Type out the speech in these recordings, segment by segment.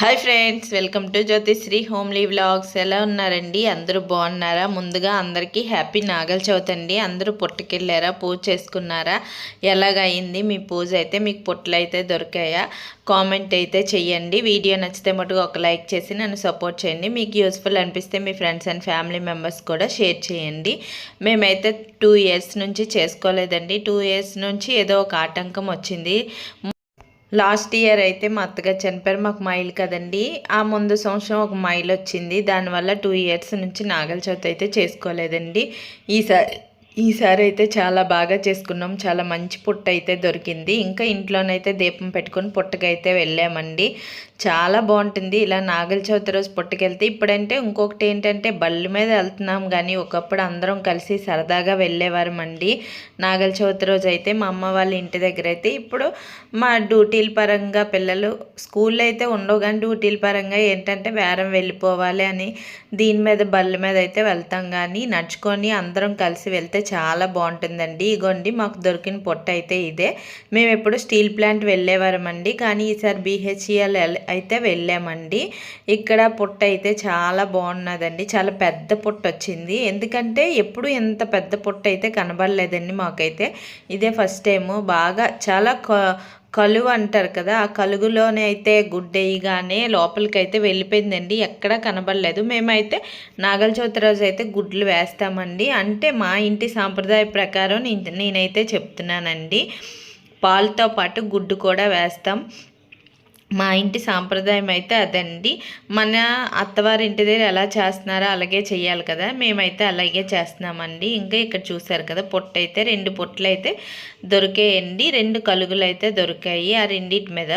Hi friends welcome to Jyothisri homely vlogs ఎలా ఉన్నారండి? అందరూ బాగున్నారా? ముందుగా అందరికీ హ్యాపీ నాగల చవితి అండి. అందరూ పుట్టకెళ్ళారా? పూజ చేసుకున్నారా? ఎలాగైంది? మీ పూజ అయితే మీకు పుట్టలు అయితే దొరికాయా? కామెంట్ అయితే చేయండి వీడియో నచ్చితే మటుకు ఒక లైక్ చేసి నన్ను సపోర్ట్ చేయండి. మీకు యూస్ఫుల్ అనిపిస్తే మీ ఫ్రెండ్స్ అండ్ ఫ్యామిలీ మెంబర్స్ కూడా షేర్ చేయండి. మేమైతే టూ ఇయర్స్ నుంచి చేసుకోలేదండి. టూ ఇయర్స్ నుంచి ఏదో ఒక ఆటంకం వచ్చింది. లాస్ట్ ఇయర్ అయితే మా అత్తగారు చనిపోయారు. మాకు మైల్ కదండి. ఆ ముందు సంవత్సరం ఒక మైల్ వచ్చింది దానివల్ల టూ ఇయర్స్ నుంచి నాగల చవితి అయితే చేసుకోలేదండి. ఈసారి ఈసారి అయితే చాలా బాగా చేసుకున్నాం. చాలా మంచి పుట్ట అయితే దొరికింది. ఇంకా ఇంట్లోనైతే దీపం పెట్టుకొని పుట్టకైతే వెళ్ళామండి. చాలా బాగుంటుంది. ఇలా నాగల చవితి రోజు పుట్టకెళ్తే ఇప్పుడంటే ఇంకొకటి ఏంటంటే బళ్ళు మీద వెళ్తున్నాం కానీ ఒకప్పుడు అందరం కలిసి సరదాగా వెళ్ళేవారమండి. నాగల చవితి రోజు అయితే మా అమ్మ వాళ్ళ ఇంటి దగ్గర అయితే ఇప్పుడు మా డ్యూటీల పరంగా పిల్లలు స్కూల్లో అయితే ఉండవు కానీ డ్యూటీల పరంగా ఏంటంటే వేరం వెళ్ళిపోవాలి అని దీని మీద బళ్ళు మీద అయితే వెళ్తాం కానీ నడుచుకొని అందరం కలిసి వెళ్తే చాలా బాగుంటుందండి. ఇగోండి మాకు దొరికిన పొట్ట అయితే ఇదే. మేము ఎప్పుడు స్టీల్ ప్లాంట్ వెళ్ళేవారమండి కానీ ఈసారి బీహెచ్ఈఎల్ అయితే వెళ్ళామండి. ఇక్కడ పుట్ట అయితే చాలా బాగున్నదండి. చాలా పెద్ద పుట్ట వచ్చింది. ఎందుకంటే ఎప్పుడు ఎంత పెద్ద పుట్ట అయితే కనబడలేదండి మాకైతే. ఇదే ఫస్ట్ టైము. బాగా చాలా కలువ అంటారు కదా ఆ కలుగులోనే అయితే గుడ్డేయగానే లోపలికైతే వెళ్ళిపోయిందండి. ఎక్కడా కనబడలేదు. మేమైతే నాగల చవితి రోజు అయితే గుడ్లు వేస్తామండి. అంటే మా ఇంటి సాంప్రదాయ ప్రకారం నేనైతే చెప్తున్నానండి. పాలతో పాటు గుడ్డు కూడా వేస్తాం. మా ఇంటి సాంప్రదాయం అయితే అదండి. మన అత్తవారి ఇంటి దగ్గర ఎలా చేస్తున్నారో అలాగే చేయాలి కదా. మేమైతే అలాగే చేస్తున్నామండి. ఇంకా ఇక్కడ చూసారు కదా పొట్టు అయితే రెండు పొట్లు అయితే దొరికాయండి. రెండు కలుగులు అయితే దొరికాయి. ఆ రెండింటి మీద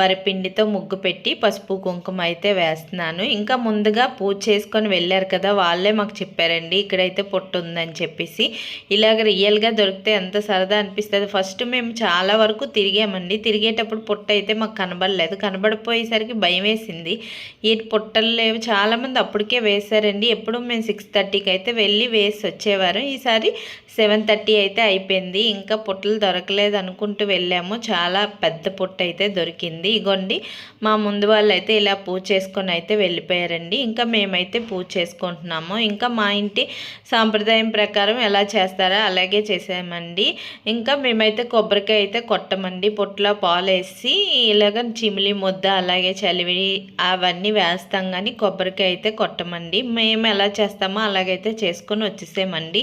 వరిపిండితో ముగ్గు పెట్టి పసుపు కుంకుమ అయితే వేస్తున్నాను. ఇంకా ముందుగా పూజ చేసుకొని వెళ్ళారు కదా వాళ్ళే మాకు చెప్పారండి ఇక్కడైతే పొట్టు ఉందని చెప్పేసి. ఇలాగ రియల్గా దొరికితే ఎంత సరదా అనిపిస్తుంది. ఫస్ట్ మేము చాలా వరకు తిరిగామండి. తిరిగేటప్పుడు పొట్టు అయితే మాకు కనబడలేదు. కనబడిపోయేసరికి భయం వేసింది ఈ పుట్టలు లేవు. చాలామంది అప్పటికే వేశారండి. ఎప్పుడు మేము సిక్స్ థర్టీకి అయితే వెళ్ళి వేసి వచ్చేవారు. ఈసారి సెవెన్ థర్టీ అయితే అయిపోయింది. ఇంకా పుట్టలు దొరకలేదు అనుకుంటూ వెళ్ళాము. చాలా పెద్ద పుట్ట అయితే దొరికింది. ఇగోండి మా ముందు వాళ్ళు అయితే ఇలా పూజ చేసుకొని అయితే వెళ్ళిపోయారండి. ఇంకా మేమైతే పూజ చేసుకుంటున్నాము. ఇంకా మా ఇంటి సాంప్రదాయం ప్రకారం ఎలా చేస్తారో అలాగే చేసామండి. ఇంకా మేమైతే కొబ్బరికాయ అయితే కొట్టమండి. పొట్టులో పాలు వేసి ఇలాగ చిమిలి ముద్ద అలాగే చలివిడి అవన్నీ వేస్తాం కానీ కొబ్బరికాయ అయితే కొట్టమండి. మేము ఎలా చేస్తామో అలాగైతే చేసుకొని వచ్చేసామండి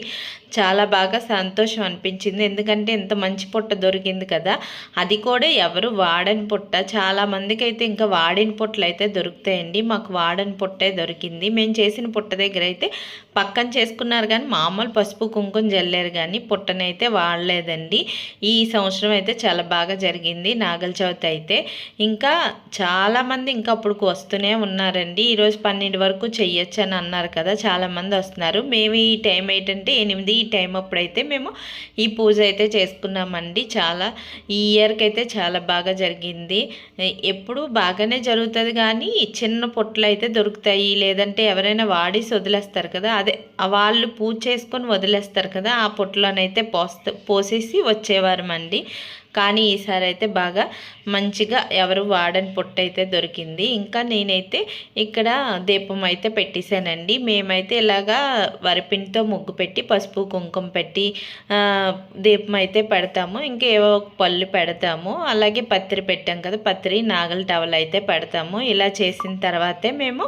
చాలా బాగా సంతోషం అనిపించింది. ఎందుకంటే ఇంత మంచి పుట్ట దొరికింది కదా. అది కూడా ఎవరు వాడని పుట్ట. చాలామందికి అయితే ఇంకా వాడిన పుట్టలు అయితే దొరుకుతాయండి. మాకు వాడని పుట్టే దొరికింది. మేము చేసిన పుట్ట దగ్గర అయితే పక్కన చేసుకున్నారు కానీ మామూలు పసుపు కుంకుమ జల్లారు కానీ పుట్టనైతే వాడలేదండి. ఈ సంవత్సరం అయితే చాలా బాగా జరిగింది నాగల చవితి అయితే ఇంకా చాలామంది ఇంకా అప్పుడు వస్తూనే ఉన్నారండి. ఈరోజు పన్నెండు వరకు చెయ్యొచ్చు అని అన్నారు కదా చాలామంది వస్తున్నారు. మేము ఈ టైం ఏంటంటే ఎనిమిది ఈ టైం అప్పుడైతే మేము ఈ పూజ అయితే చేసుకున్నామండి. చాలా ఈ ఇయర్కి అయితే చాలా బాగా జరిగింది. ఎప్పుడు బాగానే జరుగుతుంది కానీ చిన్న పొట్లు అయితే దొరుకుతాయి. లేదంటే ఎవరైనా వాడేసి వదిలేస్తారు కదా అదే వాళ్ళు పూజ చేసుకొని వదిలేస్తారు కదా ఆ పొట్లోనైతే పోస్త పోసేసి వచ్చేవారమండి. కానీ ఈసారి అయితే బాగా మంచిగా ఎవరు వాడని పొట్టు అయితే దొరికింది. ఇంకా నేనైతే ఇక్కడ దీపం అయితే పెట్టేశానండి. మేమైతే ఇలాగా వరిపిండితో ముగ్గు పెట్టి పసుపు కుంకుమ పెట్టి దీపం అయితే పెడతాము. ఇంకా ఏవో పళ్ళు పెడతాము. అలాగే పత్రి పెట్టాం కదా పత్రి నాగల టవల్ అయితే పెడతాము. ఇలా చేసిన తర్వాతే మేము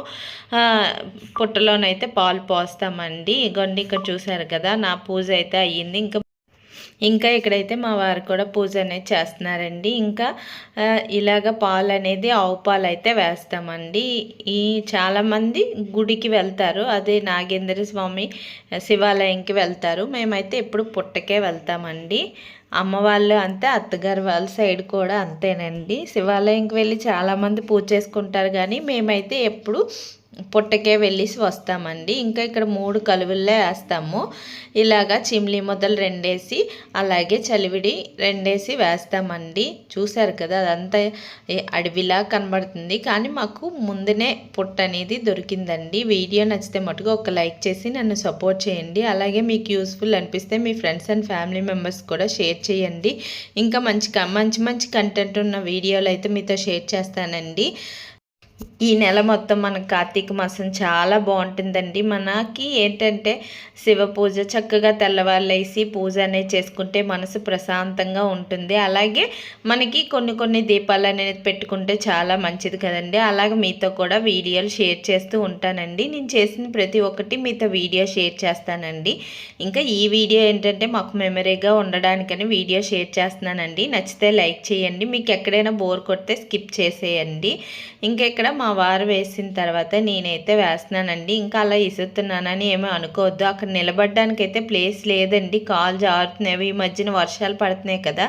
పుట్టలోనైతే పాలు పోస్తామండి. ఇగోండి ఇక్కడ చూసారు కదా నా పూజ అయితే అయ్యింది. ఇంకా ఇంకా ఇక్కడైతే మా వారు కూడా పూజ అనేది చేస్తున్నారండి. ఇంకా ఇలాగ పాలు అనేది ఆవు పాలు అయితే వేస్తామండి. ఈ చాలామంది గుడికి వెళ్తారు. అదే నాగేంద్ర స్వామి శివాలయంకి వెళ్తారు. మేమైతే ఎప్పుడు పుట్టకే వెళ్తామండి. అమ్మ వాళ్ళు అంతే అత్తగారు వాళ్ళ సైడ్ కూడా అంతేనండి. శివాలయంకి వెళ్ళి చాలామంది పూజ చేసుకుంటారు కానీ మేమైతే ఎప్పుడు పుట్టకే వెళ్ళేసి వస్తామండి. ఇంకా ఇక్కడ మూడు కలువుల్లో వేస్తాము. ఇలాగా చిమ్లీ మొదలు రెండేసి అలాగే చలివిడి రెండేసి వేస్తామండి. చూశారు కదా అదంతా అడవిలా కనబడుతుంది. కానీ మాకు ముందునే పుట్ట అనేది దొరికిందండి. వీడియో నచ్చితే మటుకు ఒక లైక్ చేసి నన్ను సపోర్ట్ చేయండి. అలాగే మీకు యూస్ఫుల్ అనిపిస్తే మీ ఫ్రెండ్స్ అండ్ ఫ్యామిలీ మెంబర్స్ కూడా షేర్ చేయండి. ఇంకా మంచి మంచి మంచి కంటెంట్ ఉన్న వీడియోలు అయితే మీతో షేర్ చేస్తానండి. ఈ నెల మొత్తం మన కార్తీక మాసం చాలా బాగుంటుందండి. మనకి ఏంటంటే శివ పూజ చక్కగా తెల్లవాళ్ళేసి పూజ అనేది చేసుకుంటే మనసు ప్రశాంతంగా ఉంటుంది. అలాగే మనకి కొన్ని కొన్ని దీపాలు అనేది పెట్టుకుంటే చాలా మంచిది కదండి. అలాగే మీతో కూడా వీడియోలు షేర్ చేస్తూ ఉంటానండి. నేను చేసిన ప్రతి ఒక్కటి మీతో వీడియో షేర్ చేస్తానండి. ఇంకా ఈ వీడియో ఏంటంటే మాకు మెమరీగా ఉండడానికని వీడియో షేర్ చేస్తున్నానండి. నచ్చితే లైక్ చేయండి. మీకు ఎక్కడైనా బోర్ కొడితే స్కిప్ చేసేయండి. ఇంకా ఇక్కడ మా వారు వేసిన తర్వాత నేనైతే వేస్తున్నానండి. ఇంకా అలా ఇసుతున్నానని ఏమీ అనుకోవద్దు. అక్కడ నిలబడడానికి అయితే ప్లేస్ లేదండి. కాలు జారుతున్నాయి ఈ మధ్యన వర్షాలు పడుతున్నాయి కదా.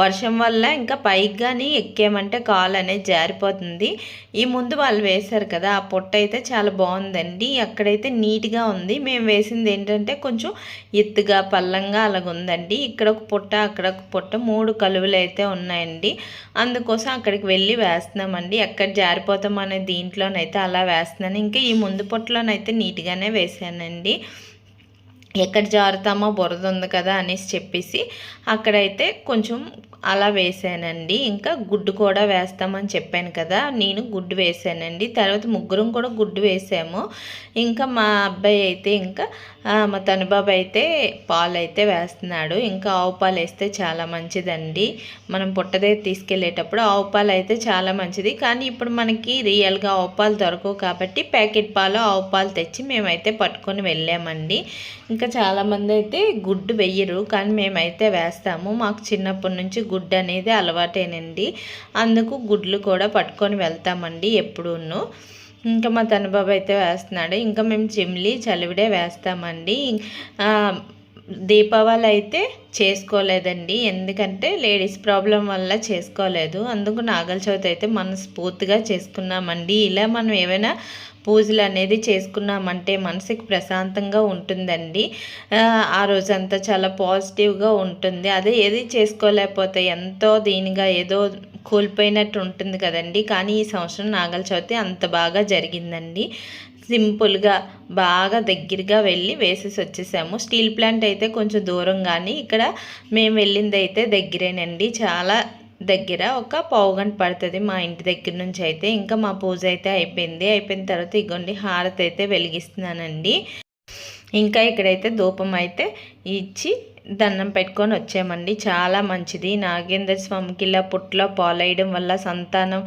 వర్షం వల్ల ఇంకా పైకి కానీ ఎక్కేమంటే కాలు అనేది జారిపోతుంది. ఈ ముందు వాళ్ళు వేశారు కదా ఆ పొట్ట అయితే చాలా బాగుందండి. అక్కడైతే నీట్గా ఉంది. మేము వేసింది ఏంటంటే కొంచెం ఎత్తుగా పల్లంగా అలాగ ఉందండి. ఇక్కడ ఒక పొట్ట అక్కడ ఒక పొట్ట మూడు కలువలు అయితే ఉన్నాయండి. అందుకోసం అక్కడికి వెళ్ళి వేస్తున్నామండి. ఎక్కడ జారిపోతాం అనే దీంట్లోనైతే అలా వేస్తున్నాను. ఇంకా ఈ ముందు పొట్టలోనైతే నీట్గానే వేసానండి. ఎక్కడ జారుతామో బురద ఉంది కదా అనేసి చెప్పేసి అక్కడైతే కొంచెం అలా వేసానండి. ఇంకా గుడ్డు కూడా వేస్తామని చెప్పాను కదా నేను గుడ్డు వేసానండి. తర్వాత ముగ్గురం కూడా గుడ్డు వేసాము. ఇంకా మా అబ్బాయి అయితే ఇంకా మా తనుబాబు అయితే పాలు అయితే వేస్తున్నాడు. ఇంకా ఆవు పాలు వేస్తే చాలా మంచిదండి. మనం పుట్టదే తీసుకెళ్ళేటప్పుడు ఆవు పాలు అయితే చాలా మంచిది. కానీ ఇప్పుడు మనకి రియల్గా ఆవు పాలు దొరకవు కాబట్టి ప్యాకెట్ పాలు ఆవు పాలు తెచ్చి మేమైతే పట్టుకొని వెళ్ళామండి. ఇంకా చాలామంది అయితే గుడ్డు వెయ్యరు కానీ మేమైతే వేస్తాము. మాకు చిన్నప్పటి నుంచి గుడ్ అనేది అలవాటేనండి. అందుకు గుడ్లు కూడా పట్టుకొని వెళ్తామండి ఎప్పుడూను. ఇంకా మా తనబాబు అయితే వేస్తున్నాడు. ఇంకా మేము చిమ్లీ చలివిడే వేస్తామండి. దీపావళి అయితే చేసుకోలేదండి. ఎందుకంటే లేడీస్ ప్రాబ్లం వల్ల చేసుకోలేదు. అందుకు నాగల చవితి అయితే మనస్ఫూర్తిగా చేసుకున్నామండి. ఇలా మనం ఏమైనా పూజలు అనేది చేసుకున్నామంటే మనసుకి ప్రశాంతంగా ఉంటుందండి. ఆ రోజంతా చాలా పాజిటివ్గా ఉంటుంది. అదే ఏది చేసుకోలేకపోతే ఎంతో దీనిగా ఏదో కోల్పోయినట్టు ఉంటుంది కదండి. కానీ ఈ సంవత్సరం నాగల చవితి అంత బాగా జరిగిందండి. సింపుల్గా బాగా దగ్గరగా వెళ్ళి వేసేసి వచ్చేసాము. స్టీల్ ప్లాంట్ అయితే కొంచెం దూరం కానీ ఇక్కడ మేము వెళ్ళింది అయితే దగ్గరేనండి. చాలా దగ్గర ఒక పావు గంట పడుతుంది మా ఇంటి దగ్గర నుంచి అయితే. ఇంకా మా పూజ అయితే అయిపోయింది. అయిపోయిన తర్వాత ఇగోండి హారతి అయితే వెలిగిస్తున్నానండి. ఇంకా ఇక్కడైతే ధూపం అయితే ఇచ్చి దండం పెట్టుకొని వచ్చామండి. చాలా మంచిది. నాగేంద్ర స్వామికి ఇలా పుట్లో పాలేయడం వల్ల సంతానం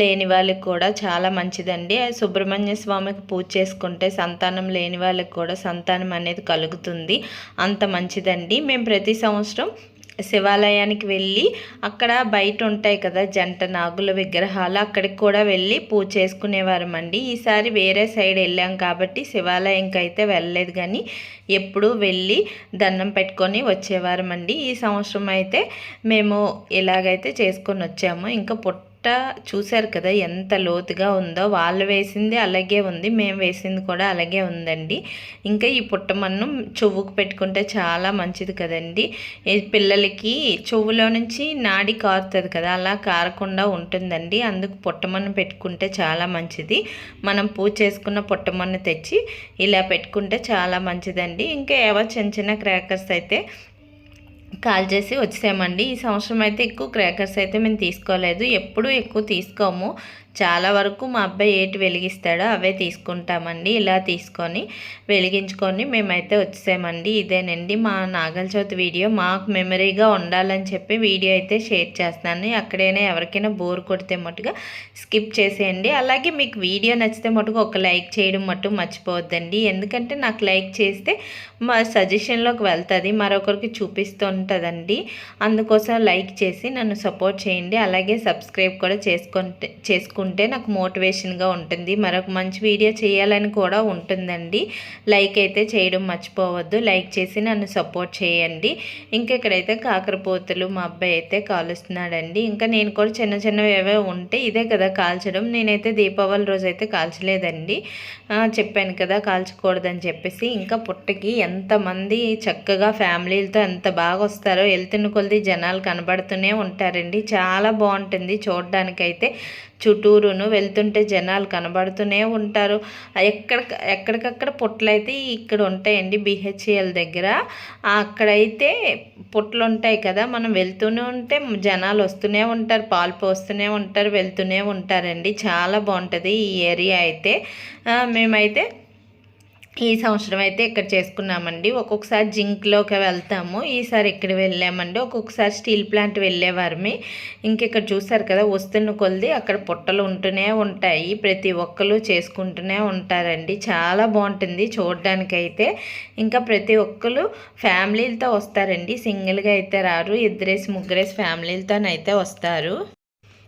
లేని వాళ్ళకి కూడా చాలా మంచిదండి. సుబ్రహ్మణ్య స్వామికి పూజ చేసుకుంటే సంతానం లేని వాళ్ళకి కూడా సంతానం అనేది కలుగుతుంది. అంత మంచిదండి. మేము ప్రతి సంవత్సరం శివాలయానికి వెళ్ళి అక్కడ బయట ఉంటాయి కదా జంట నాగుల విగ్రహాలు అక్కడికి కూడా వెళ్ళి పూజ చేసుకునేవారమండి. ఈసారి వేరే సైడ్ వెళ్ళాం కాబట్టి శివాలయంకి అయితే వెళ్ళలేదు కానీ ఎప్పుడు వెళ్ళి దండం పెట్టుకొని వచ్చేవారమండి. ఈ సంవత్సరం అయితే మేము ఇలాగైతే చేసుకొని వచ్చాము. ఇంకా పుట్ట పుట్ట చూశారు కదా ఎంత లోతుగా ఉందో. వాళ్ళు వేసింది అలాగే ఉంది మేము వేసింది కూడా అలాగే ఉందండి. ఇంకా ఈ పుట్టమన్ను చెవుకు పెట్టుకుంటే చాలా మంచిది కదండి. పిల్లలకి చెవులో నుంచి నాడి కారుతుంది కదా అలా కారకుండా ఉంటుందండి. అందుకు పుట్టమన్ను పెట్టుకుంటే చాలా మంచిది. మనం పూజ చేసుకున్న పుట్టమన్ను తెచ్చి ఇలా పెట్టుకుంటే చాలా మంచిదండి. ఇంకా ఏవో చిన్న చిన్న క్రాకర్స్ అయితే కాల్ చేసి వచ్చేసామండి. ఈ సంవత్సరం అయితే ఎక్కువ క్రాకర్స్ అయితే మేము తీసుకోలేదు. ఎప్పుడూ ఎక్కువ తీసుకోము. చాలా వరకు మా అబ్బాయి ఏటి వెలిగిస్తాడో అవే తీసుకుంటామండి. ఇలా తీసుకొని వెలిగించుకొని మేమైతే వచ్చేసామండి. ఇదేనండి మా నాగల చవితి వీడియో. మాకు మెమరీగా ఉండాలని చెప్పి వీడియో అయితే షేర్ చేస్తున్నాను. అక్కడైనా ఎవరికైనా బోర్ కొడితే మటుగా స్కిప్ చేసేయండి. అలాగే మీకు వీడియో నచ్చితే మటుకు ఒక లైక్ చేయడం మటు మర్చిపోవద్దండి. ఎందుకంటే నాకు లైక్ చేస్తే మా సజెషన్లోకి వెళ్తుంది. మరొకరికి చూపిస్తూ ఉంటుందండి అందుకోసం లైక్ చేసి నన్ను సపోర్ట్ చేయండి. అలాగే సబ్స్క్రైబ్ కూడా చేసుకుంటే చేసుకుంటే చేసుకుంటే నాకు మోటివేషన్గా ఉంటుంది. మరొక మంచి వీడియో చేయాలని కూడా ఉంటుందండి. లైక్ అయితే చేయడం మర్చిపోవద్దు. లైక్ చేసి నన్ను సపోర్ట్ చేయండి. ఇంకా ఇక్కడైతే కాకరపోతులు మా అబ్బాయి అయితే కాలుస్తున్నాడండి. ఇంకా నేను కూడా చిన్న చిన్నవి ఏవో ఉంటే ఇదే కదా కాల్చడం. నేనైతే దీపావళి రోజు అయితే కాల్చలేదండి. చెప్పాను కదా కాల్చకూడదని చెప్పేసి ఇంకా పుట్టకి ఎంతమంది చక్కగా ఫ్యామిలీలతో ఎంత బాగా వస్తారో వెళ్తున్న కొద్ది జనాలు కనబడుతూనే ఉంటారండి. చాలా బాగుంటుంది చూడడానికైతే. చుట్టూరును వెళ్తుంటే జనాలు కనబడుతూనే ఉంటారు. ఎక్కడ ఎక్కడికక్కడ పొట్లయితే ఇక్కడ ఉంటాయండి బిహెచ్ఎల్ దగ్గర. అక్కడైతే పొట్లు ఉంటాయి కదా మనం వెళ్తూనే ఉంటే జనాలు వస్తూనే ఉంటారు పాలు పోస్తూనే ఉంటారు వెళ్తూనే ఉంటారండి. చాలా బాగుంటుంది ఈ ఏరియా అయితే. మేమైతే ఈ సంవత్సరం అయితే ఇక్కడ చేసుకున్నామండి. ఒక్కొక్కసారి జింక్లోకి వెళ్తాము. ఈసారి ఇక్కడ వెళ్ళామండి ఒక్కొక్కసారి స్టీల్ ప్లాంట్ వెళ్ళేవారమి. ఇంకెక్కడ చూసారు కదా వస్తున్న కొలిది అక్కడ పుట్టలు ఉంటూనే ఉంటాయి. ప్రతి ఒక్కరు చేసుకుంటూనే ఉంటారండి. చాలా బాగుంటుంది చూడడానికైతే. ఇంకా ప్రతి ఒక్కరు ఫ్యామిలీలతో వస్తారండి. సింగిల్గా అయితే రారు. ఇద్దరేసి ముగ్గురేసి ఫ్యామిలీలతోనైతే వస్తారు.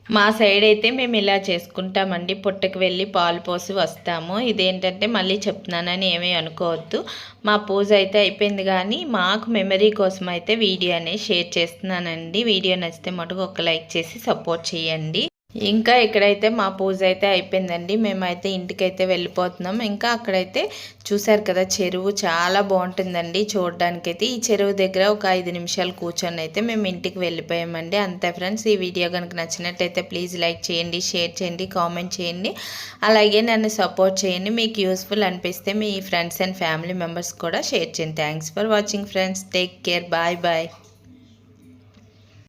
మా సైడ్ అయితే మేము ఇలా చేసుకుంటామండి. పుట్టకు వెళ్ళి పాలు పోసి వస్తాము. ఇదేంటంటే మళ్ళీ చెప్తున్నానని ఏమీ అనుకోవద్దు. మా పూజ అయితే అయిపోయింది కానీ మాకు మెమరీ కోసం అయితే వీడియో అనేది షేర్ చేస్తున్నానండి. వీడియో నచ్చితే మటుకు ఒక లైక్ చేసి సపోర్ట్ చేయండి. ఇంకా ఇక్కడైతే మా పూజ అయితే అయిపోయిందండి. మేమైతే ఇంటికైతే వెళ్ళిపోతున్నాం. ఇంకా అక్కడైతే చూసారు కదా చెరువు చాలా బాగుంటుందండి చూడడానికైతే. ఈ చెరువు దగ్గర ఒక ఐదు నిమిషాలు కూర్చొని అయితే మేము ఇంటికి వెళ్ళిపోయామండి. అంతే ఫ్రెండ్స్ ఈ వీడియో కనుక నచ్చినట్టయితే ప్లీజ్ లైక్ చేయండి షేర్ చేయండి కామెంట్ చేయండి. అలాగే నన్ను సపోర్ట్ చేయండి. మీకు యూస్ఫుల్ అనిపిస్తే మీ ఫ్రెండ్స్ అండ్ ఫ్యామిలీ మెంబర్స్ కూడా షేర్ చేయండి. Thanks for watching friends. Take care. Bye bye.